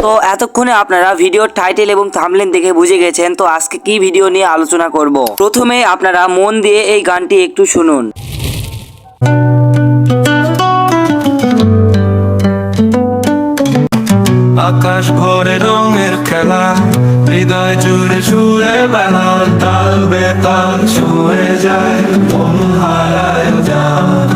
তো এতক্ষণে আপনারা ভিডিওর টাইটেল এবং থামলেন দেখে বুঝে গেছেন, তো আজকে কি ভিডিও নিয়ে আলোচনা করব? প্রথমে আপনারা মন দিয়ে এই গানটি একটু শুনুন। আকাশ ভরে রঙের খেলা, হৃদয় জুড়ে সুরে বেলা, তাল বেতাল ছুঁয়ে যায় হারায় যায়।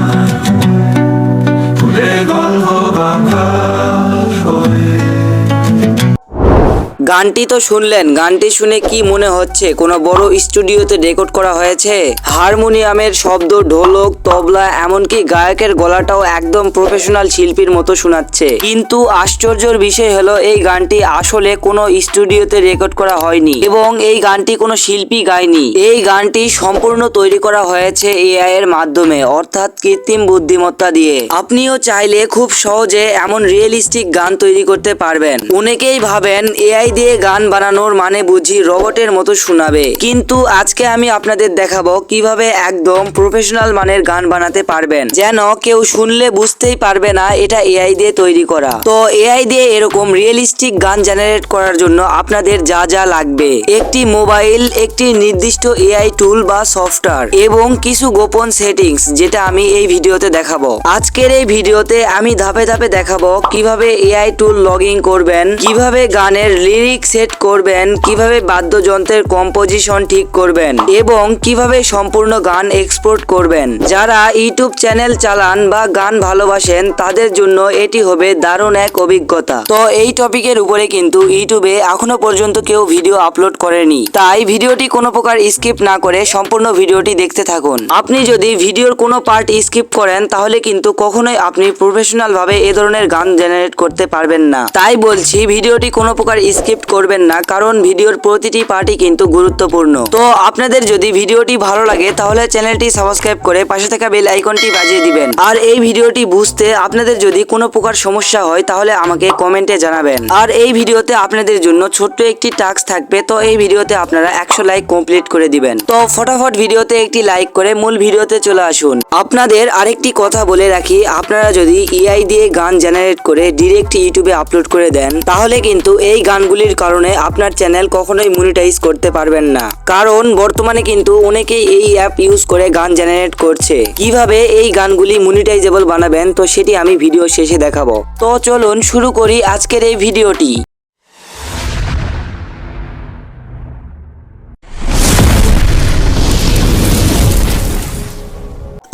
গানটি তো শুনলেন, গানটি শুনে কি মনে হচ্ছে? কোনো বড় স্টুডিওতে রেকর্ড করা হয়েছে? হারমোনিয়ামের শব্দ, ঢোলক, তবলা, এমনকি গায়কের গলাটাও একদম প্রফেশনাল শিল্পীর মতো শোনাচ্ছে। কিন্তু আশ্চর্যের বিষয় হলো, এই গানটি আসলে কোনো স্টুডিওতে রেকর্ড করা হয়নি এবং এই গানটি কোনো শিল্পী গায়নি। এই গানটি সম্পূর্ণ তৈরি করা হয়েছে এআই এর মাধ্যমে, অর্থাৎ কৃত্রিম বুদ্ধিমত্তা দিয়ে। আপনিও চাইলে খুব সহজে এমন রিয়েলিস্টিক গান তৈরি করতে পারবেন। অনেকেই ভাবেন এআই দিয়ে গান বানানোর মানে বুঝি রোবটের মতো শোনাবে। কিন্তু আজকে আমি আপনাদের দেখাবো কীভাবে একদম প্রফেশনাল মানের গান বানাতে পারবেন। যেন কেউ শুনলে বুঝতেই পারবে না এটা এআই দিয়ে তৈরি করা। তো এআই দিয়ে এরকম রিয়েলিস্টিক গান জেনারেট করার জন্য আপনাদের যা যা লাগবে। একটি মোবাইল একটি নির্দিষ্ট এআই টুল বা সফটওয়্যার এবং কিছু গোপন সেটিংস যেটা আমি এই ভিডিওতে দেখাবো। আজকের এই ভিডিওতে আমি ধাপে ধাপে দেখাবো কীভাবে এআই টুল লগইন করবেন, কীভাবে গানের লিরিক সেট করবেন, কীভাবে বাদ্যযন্ত্রের কম্পোজিশন ঠিক করবেন এবং কীভাবে সম্পূর্ণ গান এক্সপোর্ট করবেন। যারা ইউটিউব চ্যানেল চালান বা গান ভালোবাসেন, তাদের জন্য এটি হবে দারুণ এক অভিজ্ঞতা। তো এই টপিকের উপরে কিন্তু ইউটিউবে এখনও পর্যন্ত কেউ ভিডিও আপলোড করেনি। তাই ভিডিওটি কোনো প্রকার স্কিপ না করে সম্পূর্ণ ভিডিওটি দেখতে থাকুন। আপনি যদি ভিডিওর কোনো পার্ট স্কিপ করেন, তাহলে কিন্তু কখনোই আপনি প্রফেশনাল ভাবে এ ধরনের গান জেনারেট করতে পারবেন না। তাই বলছি ভিডিওটি কোনো প্রকার স্কিপ করবেন না, কারণ ভিডিওর প্রতিটি পার্টই কিন্তু গুরুত্বপূর্ণ। তো আপনাদের যদি ভিডিওটি ভালো লাগে, তাহলে চ্যানেলটি সাবস্ক্রাইব করে পাশে থাকা বেল আইকনটি বাজিয়ে দিবেন। আর এই ভিডিওটি বুঝতে আপনাদের যদি কোনো প্রকার সমস্যা হয়, তাহলে আমাকে কমেন্টে জানাবেন। আর এই ভিডিওতে আপনাদের জন্য ছোট্ট একটি টাস্ক থাকবে, তো এই ভিডিওতে আপনারা একশো লাইক কমপ্লিট করে দিবেন। তো ফটাফট ভিডিওতে একটি লাইক করে মূল ভিডিওতে চলে আসুন। আপনাদের আরেকটি কথা বলে রাখি, আপনারা যদি এআই দিয়ে গান জেনারেট করে ডিরেক্ট ইউটিউবে আপলোড করে দেন, তাহলে কিন্তু এই গানগুলির কারণে আপনার চ্যানেল কখনোই মনিটাইজ করতে পারবেন না। কারণ বর্তমানে কিন্তু অনেকেই এই অ্যাপ ইউজ করে গান জেনারেট করছে। কীভাবে এই গানগুলি মনিটাইজেবল বানাবেন, তো সেটি আমি ভিডিও শেষে দেখাবো। তো চলুন শুরু করি আজকের এই ভিডিওটি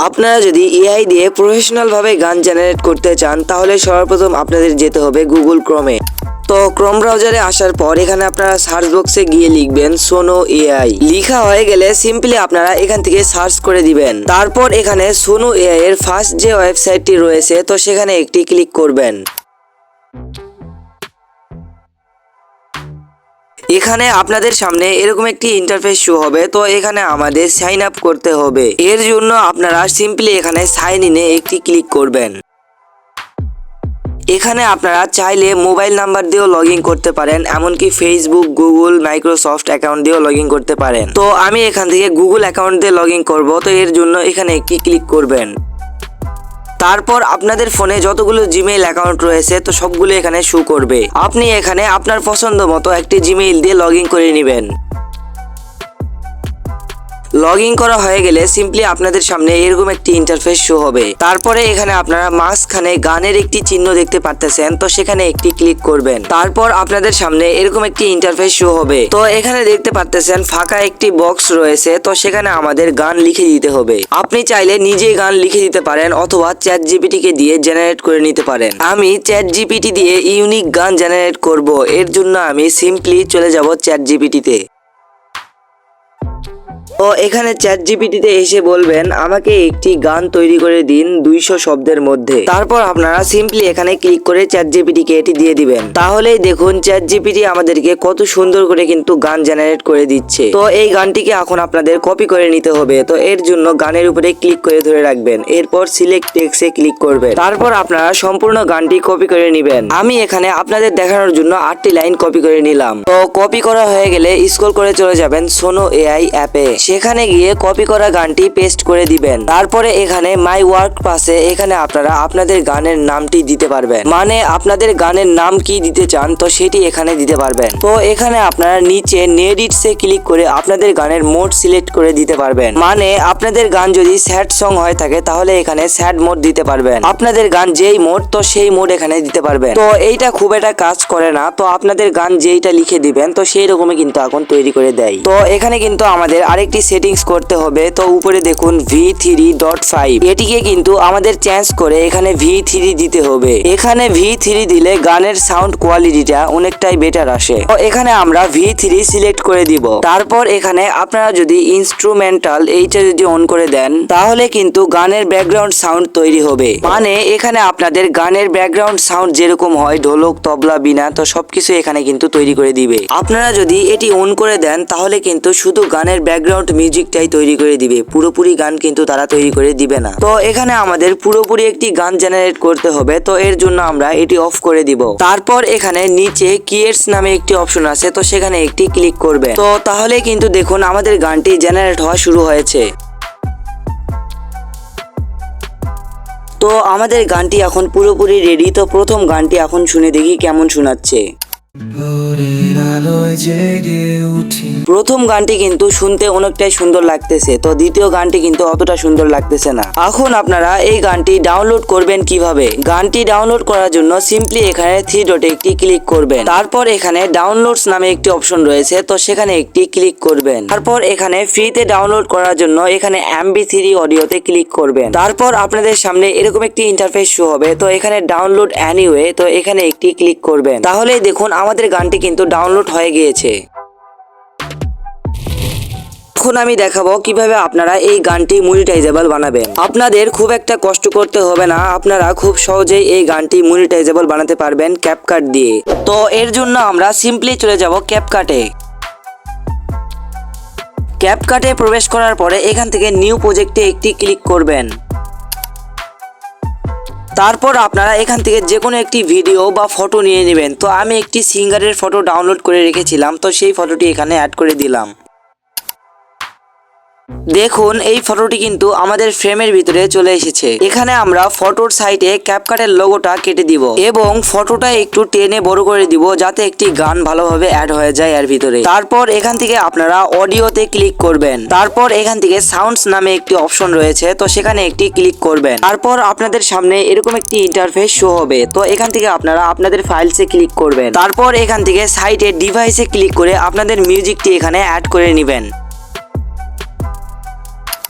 আপনারা যদি এআই দিয়ে প্রফেশনাল ভাবে গান জেনারেট করতে চান, তাহলে সর্বপ্রথম আপনাদের যেতে হবে গুগল ক্রমে তো ক্রোম ব্রাউজারে আসার পর এখানে আপনারা সার্চ বক্সে গিয়ে লিখবেন সোনো এআই লিখা হয়ে গেলে সিম্পলি আপনারা এখান থেকে সার্চ করে দিবেন। তারপর এখানে সোনো এআই এর ফার্স্ট যে ওয়েবসাইটটি রয়েছে, তো সেখানে একটি ক্লিক করবেন। এখানে আপনাদের সামনে এরকম একটি ইন্টারফেস শো হবে, তো এখানে আমাদের সাইন আপ করতে হবে। এর জন্য আপনারা সিম্পলি এখানে সাইন ইনে একটি ক্লিক করবেন। এখানে আপনারা চাইলে মোবাইল নাম্বার দিয়েও লগ করতে পারেন, এমনকি ফেসবুক গুগল মাইক্রোসফট অ্যাকাউন্ট দিয়েও লগ করতে পারেন। তো আমি এখান থেকে গুগল অ্যাকাউন্ট দিয়ে লগ করব, তো এর জন্য এখানে একটি ক্লিক করবেন? তারপর আপনাদের ফোনে যতগুলো জিমেইল অ্যাকাউন্ট রয়েছে, তো সবগুলো এখানে শো করবে। আপনি এখানে আপনার পছন্দ মতো একটি জিমেইল দিয়ে লগ করে নেবেন। লগ ইন করা হয়ে গেলে সিম্পলি আপনাদের সামনে এরকম একটি ইন্টারফেস শো হবে। তারপরে এখানে আপনারা মাঝখানে গানের একটি চিহ্ন দেখতে পারতেছেন, তো সেখানে একটি ক্লিক করবেন। তারপর আপনাদের সামনে এরকম একটি ইন্টারফেস শো হবে। তো এখানে দেখতে পারতেছেন ফাঁকা একটি বক্স রয়েছে, তো সেখানে আমাদের গান লিখে দিতে হবে। আপনি চাইলে নিজেই গান লিখে দিতে পারেন অথবা চ্যাট জিপিটি কে দিয়ে জেনারেট করে নিতে পারেন। আমি চ্যাট জিপিটি দিয়ে ইউনিক গান জেনারেট করব, এর জন্য আমি সিম্পলি চলে যাব চ্যাট জিপিটিতে ও এখানে চ্যাট জিপিটিতে এসে বলবেন, আমাকে একটি গান তৈরি করে দিন দুইশো শব্দের মধ্যে। তারপর আপনারা সিম্পলি এখানে ক্লিক করে চ্যাট জিপিটিকে এটি দিয়ে দিবেন। তাহলেই দেখুন চ্যাট জিপিটি আমাদেরকে কত সুন্দর করে কিন্তু গান জেনারেট করে দিচ্ছে। তো এই গানটিকে এখন আপনাদের কপি করে নিতে হবে। তো এর জন্য গানের উপরে ক্লিক করে ধরে রাখবেন। এরপর সিলেক্ট টেক্সে ক্লিক করবেন। তারপর আপনারা সম্পূর্ণ গানটি কপি করে নেবেন। আমি এখানে আপনাদের দেখানোর জন্য আটটি লাইন কপি করে নিলাম। তো কপি করা হয়ে গেলে স্ক্রল করে চলে যাবেন সোনো এআই অ্যাপে সেখানে গিয়ে কপি করা গানটি পেস্ট করে দিবেন। তারপরে এখানে মাই ওয়ার্ক পাশে এখানে আপনারা আপনাদের গানের নামটি দিতে পারবেন। মানে আপনাদের গানের নাম কি দিতে চান, তো সেটি এখানে দিতে পারবেন। তো এখানে আপনারা নিচে নেডিটসে ক্লিক করে আপনাদের গানের মোড সিলেক্ট করে দিতে পারবেন। মানে আপনাদের গান যদি স্যাড সং হয়ে থাকে, তাহলে এখানে স্যাড মোড দিতে পারবেন। আপনাদের গান যেই মোড তো সেই মোড এখানে দিতে পারবেন। তো এইটা খুব একটা কাজ করে না। তো আপনাদের গান যেইটা লিখে দিবেন, তো সেই রকমই কিন্তু এখন তৈরি করে দেয়। তো এখানে কিন্তু আমাদের আরেকটি সেটিংস করতে হবে। তো উপরে দেখুন ভি থ্রি ডট ফাইভ এটিকে কিন্তু আমাদের চেঞ্জ করে এখানে ভি থ্রি দিতে হবে। এখানে ভি থ্রি দিলে গানের সাউন্ড কোয়ালিটিটা অনেকটাই বেটার আসে। তো এখানে আমরা ভি থ্রি সিলেক্ট করে দিব। তারপর এখানে আপনারা যদি ইনস্ট্রুমেন্টাল এইটা যদি অন করে দেন, তাহলে কিন্তু গানের ব্যাকগ্রাউন্ড সাউন্ড তৈরি হবে। মানে এখানে আপনাদের গানের ব্যাকগ্রাউন্ড সাউন্ড যেরকম হয়, ঢোলক, তবলা বিনা তো সবকিছু এখানে কিন্তু তৈরি করে দিবে। আপনারা যদি এটি অন করে দেন, তাহলে কিন্তু শুধু গানের ব্যাকগ্রাউন্ড মিউজিকটাই তৈরি করে দিবে। পুরোপুরি গান কিন্তু তারা তৈরি করে দিবে না। তো এখানে আমাদের পুরোপুরি একটি গান জেনারেট করতে হবে। তো এর জন্য আমরা এটি অফ করে দিব। তারপর এখানে নিচে কিয়েটস নামে একটি অপশন আছে। তো সেখানে একটি ক্লিক করবে। তো তাহলে কিন্তু দেখুন আমাদের গানটি জেনারেট হওয়া শুরু হয়েছে। তো আমাদের গানটি এখন পুরোপুরি রেডি তো প্রথম গানটি এখন শুনে দেখি কেমন শোনাচ্ছে। প্রথম গানটি কিন্তু শুনতে অনেকটাই সুন্দর লাগতেছে, তো দ্বিতীয় গানটি কিন্তু অতটা সুন্দর লাগতেছে না। এখন আপনারা এই গানটি ডাউনলোড করবেন কীভাবে? গানটি ডাউনলোড করার জন্য সিম্পলি এখানে থ্রি ডটে একটি ক্লিক করবেন। তারপর এখানে ডাউনলোডস নামে একটি অপশন রয়েছে, তো সেখানে একটি ক্লিক করবেন। তারপর এখানে ফ্রিতে ডাউনলোড করার জন্য এখানে এমবি থ্রি অডিওতে ক্লিক করবেন। তারপর আপনাদের সামনে এরকম একটি ইন্টারফেস শো হবে, তো এখানে ডাউনলোড অ্যানিওয়ে তো এখানে একটি ক্লিক করবেন। তাহলেই দেখুন আমাদের গানটি কিন্তু ডাউনলোড হয়ে গিয়েছে। এখন আমি দেখাবো কীভাবে আপনারা এই গানটি মনিটাইজেবল বানাবেন। আপনাদের খুব একটা কষ্ট করতে হবে না, আপনারা খুব সহজেই এই গানটি মনিটাইজেবল বানাতে পারবেন ক্যাপকাট দিয়ে। তো এর জন্য আমরা সিম্পলি চলে যাব ক্যাপকাটে ক্যাপকাটে প্রবেশ করার পরে এখান থেকে নিউ প্রজেক্টে একটি ক্লিক করবেন। তারপর আপনারা এখান থেকে যে কোনো একটি ভিডিও বা ফটো নিয়ে নেবেন। তো আমি একটি সিঙ্গারের ফটো ডাউনলোড করে রেখেছিলাম, তো সেই ফটোটি এখানে অ্যাড করে দিলাম। দেখুন, এই ফটোটি কিন্তু আমাদের ফ্রেমের ভিতরে চলে এসেছে। এখানে আমরা ফটোর সাইডে ক্যাপকাটের লোগোটা কেটে দিব এবং ফটোটা একটু টেনে বড় করে দিব যাতে একটি গান ভালোভাবে অ্যাড হয়ে যায় এর ভিতরে। তারপর এখান থেকে আপনারা অডিওতে ক্লিক করবেন। তারপর এখান থেকে সাউন্ডস নামে একটি অপশন রয়েছে, তো সেখানে একটি ক্লিক করবেন। তারপর আপনাদের সামনে এরকম একটি ইন্টারফেস শো হবে, তো এখান থেকে আপনারা আপনাদের ফাইলসে ক্লিক করবেন। তারপর এখান থেকে সাইটে ডিভাইসে ক্লিক করে আপনাদের মিউজিকটি এখানে অ্যাড করে নেবেন।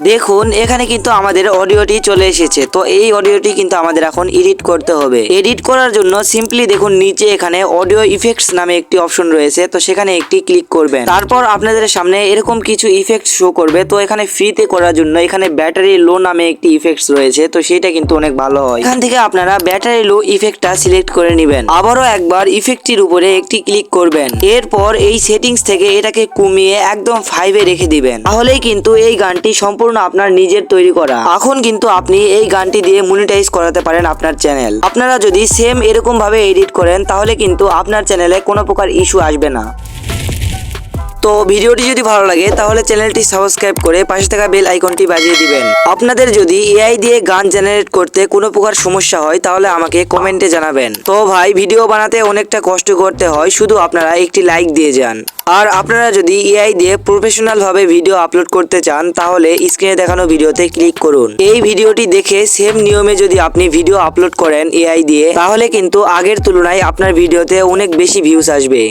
দেখুন, এখানে কিন্তু আমাদের অডিওটি চলে এসেছে। তো এই অডিওটি কিন্তু আমাদের এখন এডিট করতে হবে। এডিট করার জন্য সিম্পলি দেখুন, নিচে এখানে অডিও ইফেক্টস নামে একটি অপশন রয়েছে। তো সেখানে একটি ক্লিক করবেন। তারপর আপনাদের সামনে এরকম কিছু ইফেক্ট শো করবে। তো এখানে ফ্রিতে করার জন্য এখানে ব্যাটারি লো নামে একটি ইফেক্টস রয়েছে। তো সেটা কিন্তু অনেক ভালো হয়। এখান থেকে আপনারা ব্যাটারি লো ইফেক্টটা সিলেক্ট করে নেবেন। আবারও একবার ইফেক্টটির উপরে একটি ক্লিক করবেন। এরপর এই সেটিংস থেকে এটাকে কমিয়ে একদম ফাইভে রেখে দিবেন। তাহলেই কিন্তু এই গানটি সম্পূর্ণ আপনার নিজের তৈরি করা। এখন কিন্তু আপনি এই গানটি দিয়ে মনিটাইজ করাতে পারেন আপনার চ্যানেল আপনারা যদি সেম এরকম ভাবে এডিট করেন, তাহলে কিন্তু আপনার চ্যানেলে কোনো প্রকার ইস্যু আসবে না। তো ভিডিওটি যদি ভালো লাগে, তাহলে চ্যানেলটি সাবস্ক্রাইব করে পাশে থাকা বেল আইকনটি বাজিয়ে দিবেন। আপনাদের যদি এআই দিয়ে গান জেনারেট করতে কোনো প্রকার সমস্যা হয়, তাহলে আমাকে কমেন্টে জানাবেন। তো ভাই, ভিডিও বানাতে অনেকটা কষ্ট করতে হয়, শুধু আপনারা একটি লাইক দিয়ে যান। আর আপনারা যদি এআই দিয়ে প্রফেশনাল ভাবে ভিডিও আপলোড করতে চান, তাহলে স্ক্রিনে দেখানো ভিডিওতে ক্লিক করুন। এই ভিডিওটি দেখে সেম নিয়মে যদি আপনি ভিডিও আপলোড করেন এআই দিয়ে, তাহলে কিন্তু আগের তুলনায় আপনার ভিডিওতে অনেক বেশি ভিউজ আসবে।